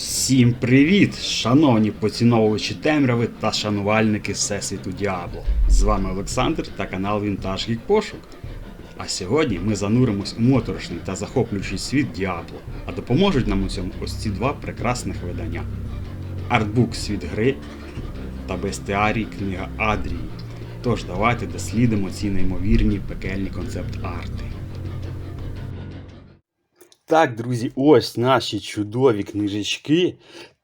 Всім привіт, шановні поціновувачі темряви та шанувальники Всесвіту Діабло. З вами Олександр та канал Вінтаж Гік Пошук. А сьогодні ми зануримось у моторошний та захоплюючий світ Діабло, а допоможуть нам у цьому ось ці два прекрасних видання: Артбук Світ гри та Бестіарій Книга Адрії. Тож давайте дослідимо ці неймовірні пекельні концепт-арти. Так, друзі, ось наші чудові книжечки,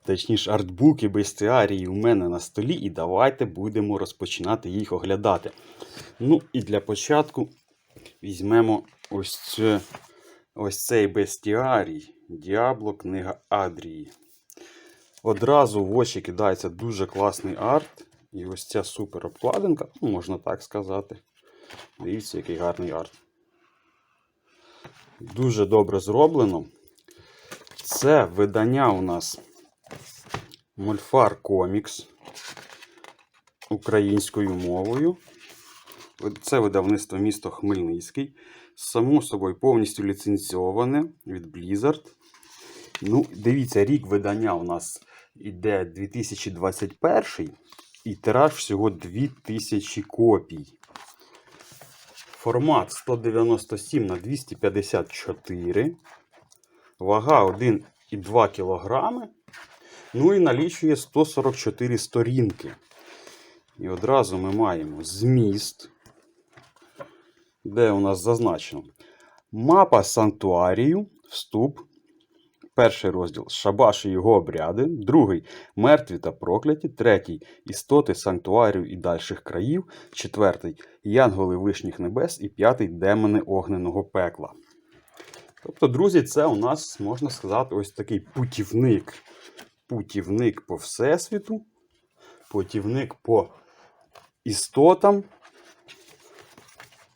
точніше артбуки бестіарії у мене на столі, і давайте будемо розпочинати їх оглядати. Ну, і для початку візьмемо ось, це, ось цей бестіарій, Діабло, книга Адрії. Одразу в очі кидається дуже класний арт. І ось ця супер обкладинка, ну, можна так сказати. Дивіться, який гарний арт. Дуже добре зроблено. Це видання у нас Мольфар Комікс українською мовою. Це видавництво місто Хмельницький. Само собою повністю ліцензіоване від Blizzard. Ну, дивіться, рік видання у нас іде 2021 і тираж всього 2000 копій. Формат 197 на 254. Вага 1,2 кг. Ну і налічує 144 сторінки. І одразу ми маємо зміст, де у нас зазначено мапа сантуарію, вступ. Перший розділ Шабаш і його обряди, другий мертві та прокляті, третій істоти санктуарію і дальших країв, четвертий Янголи вишніх небес і п'ятий демони огненого пекла. Тобто, друзі, це у нас, можна сказати, ось такий путівник. Путівник по Всесвіту, путівник по істотам.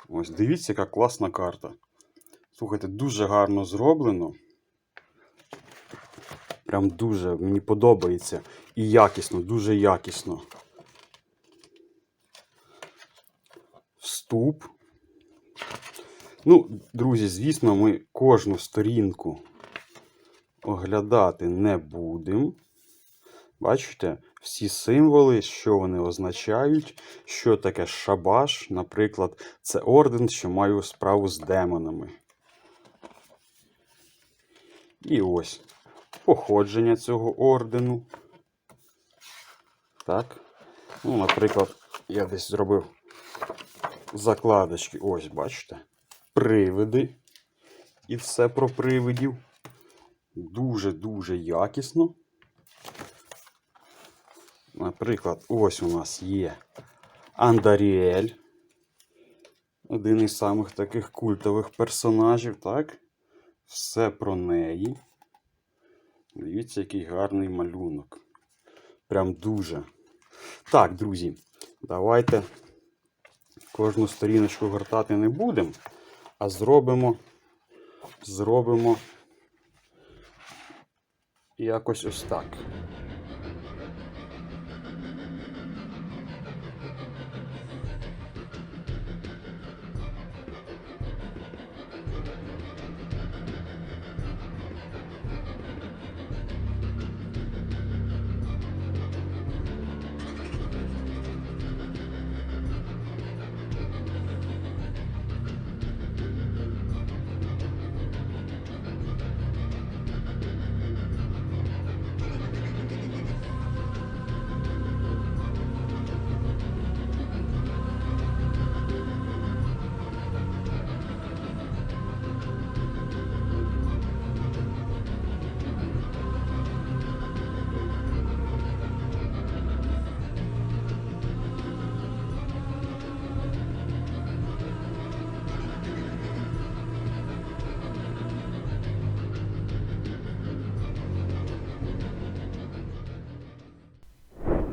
Ось дивіться, яка класна карта. Слухайте, дуже гарно зроблено. Прям дуже мені подобається. І якісно, дуже якісно. Вступ. Ну, друзі, звісно, ми кожну сторінку оглядати не будемо. Бачите, всі символи, що вони означають, що таке шабаш, наприклад, це орден, що має справу з демонами. І ось походження цього ордену. Так. Ну, наприклад, я десь зробив закладочки. Ось, бачите? Привиди. І все про привидів. Дуже-дуже якісно. Наприклад, ось у нас є Андаріель. Один із самих таких культових персонажів, так? Все про неї. Дивіться, який гарний малюнок. Прям дуже. Так, друзі, давайте кожну сторіночку гортати не будемо, а зробимо, зробимо якось ось так.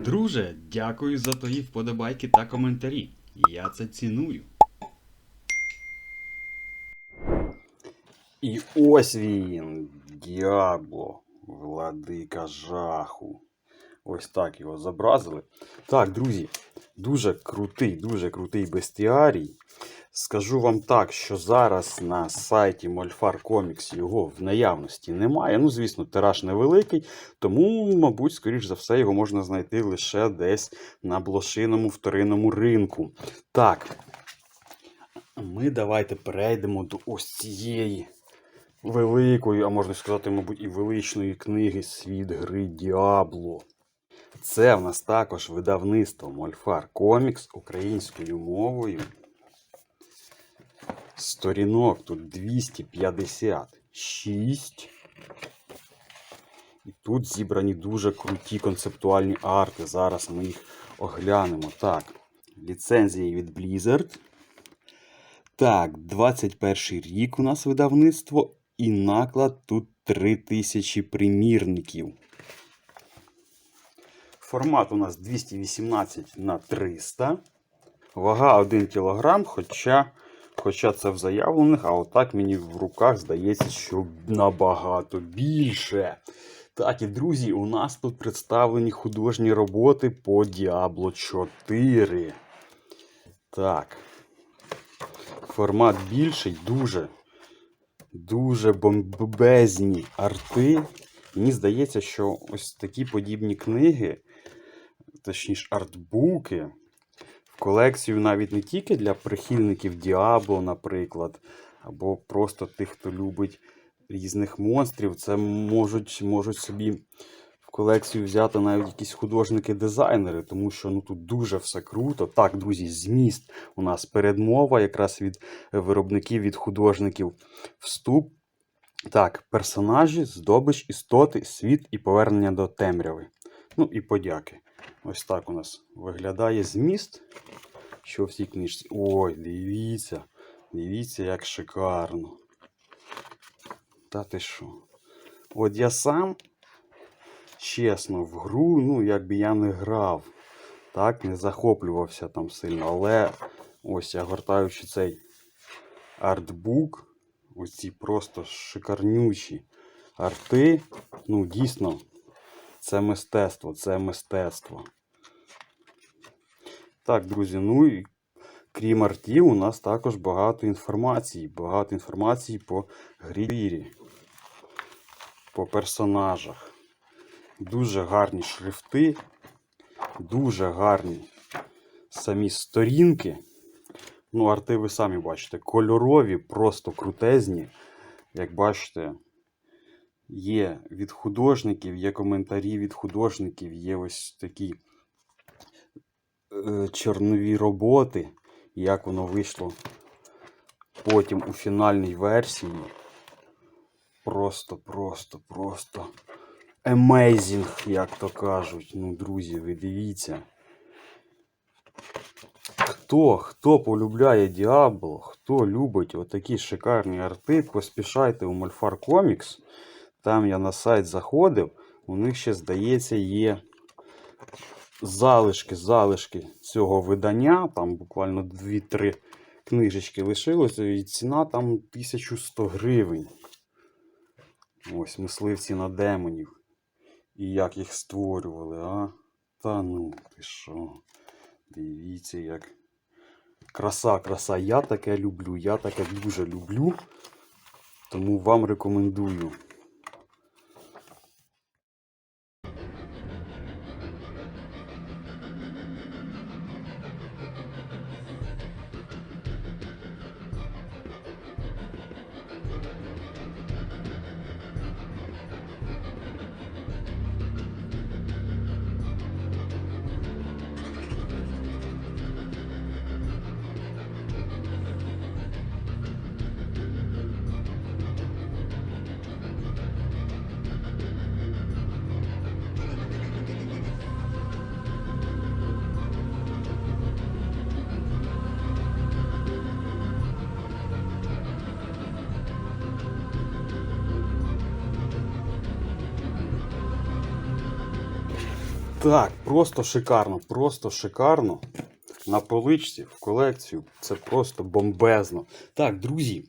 Друже, дякую за твої вподобайки та коментарі. Я це ціную. І ось він, Діабло, владика жаху. Ось так його зобразили. Так, друзі, дуже крутий, дуже крутий бестіарій. Скажу вам так, що зараз на сайті Мольфар Comics його в наявності немає. Ну, звісно, тираж невеликий, тому, мабуть, скоріш за все, його можна знайти лише десь на блошиному вторинному ринку. Так, ми давайте перейдемо до ось цієї великої, а можна сказати, мабуть, і величної книги Світ гри Діабло. Це в нас також видавництво Мольфар Комікс українською мовою. Сторінок тут 256. І тут зібрані дуже круті концептуальні арти. Зараз ми їх оглянемо. Так, ліцензії від Blizzard. Так, 21 рік у нас видавництво. І наклад тут 3000 примірників. Формат у нас 218 на 300. Вага 1 кг, хоча, хоча це в заявлених, а отак мені в руках здається, що набагато більше. Так, і друзі, у нас тут представлені художні роботи по Diablo 4. Так. Формат більший, дуже, дуже бомбезні арти. Мені здається, що ось такі подібні книги, точніше артбуки, колекцію навіть не тільки для прихильників Діабло, наприклад, або просто тих, хто любить різних монстрів, це можуть, можуть собі в колекцію взяти навіть якісь художники-дизайнери, тому що ну, тут дуже все круто. Так, друзі, зміст у нас передмова, якраз від виробників, від художників. Вступ. Так, персонажі, здобич, істоти, світ і повернення до темряви. Ну і подяки. Ось так у нас виглядає зміст. Що в цій книжці. Ой, дивіться. Дивіться, як шикарно. Та ти що? От я сам, чесно, в гру, ну, якби я не грав, так, не захоплювався там сильно. Але ось я гортаючи цей артбук, ось ці просто шикарнючі арти. Ну, дійсно, це мистецтво, це мистецтво. Так, друзі, ну і крім артів, у нас також багато інформації. Багато інформації по грі, по персонажах. Дуже гарні шрифти, дуже гарні самі сторінки. Ну, арти ви самі бачите, кольорові, просто крутезні. Як бачите, є від художників, є коментарі від художників, є ось такі е, чорнові роботи, як воно вийшло потім у фінальній версії. Просто, просто, просто amazing, як то кажуть. Ну, друзі, ви дивіться. Хто, хто полюбляє Діабло, хто любить отакі шикарні арти, поспішайте у Мольфар Comics. Там я на сайт заходив, у них ще, здається, є залишки, залишки цього видання. Там буквально 2-3 книжечки лишилося, і ціна там 1100 гривень. Ось мисливці на демонів. І як їх створювали, а? Та ну, ти що? Дивіться, як. Краса, краса. Я таке люблю, я таке дуже люблю. Тому вам рекомендую. Так, просто шикарно, просто шикарно. На поличці в колекцію. Це просто бомбезно. Так, друзі,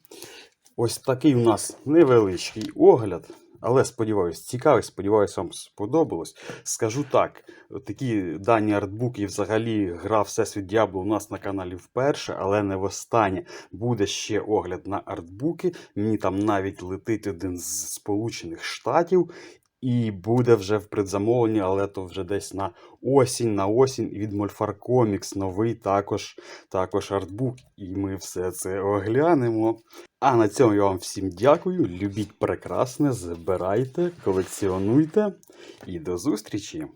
ось такий у нас невеличкий огляд. Але сподіваюсь, цікавий, сподіваюсь, вам сподобалось. Скажу так: такі дані артбуки взагалі гра Всесвіт Діабло у нас на каналі вперше, але не востаннє. Буде ще огляд на артбуки. Мені там навіть летить один з Сполучених Штатів. І буде вже в предзамовленні, але то вже десь на осінь, на осінь від Мольфар Комікс новий також, також артбук. І ми все це оглянемо. А на цьому я вам всім дякую. Любіть прекрасне, збирайте, колекціонуйте і до зустрічі!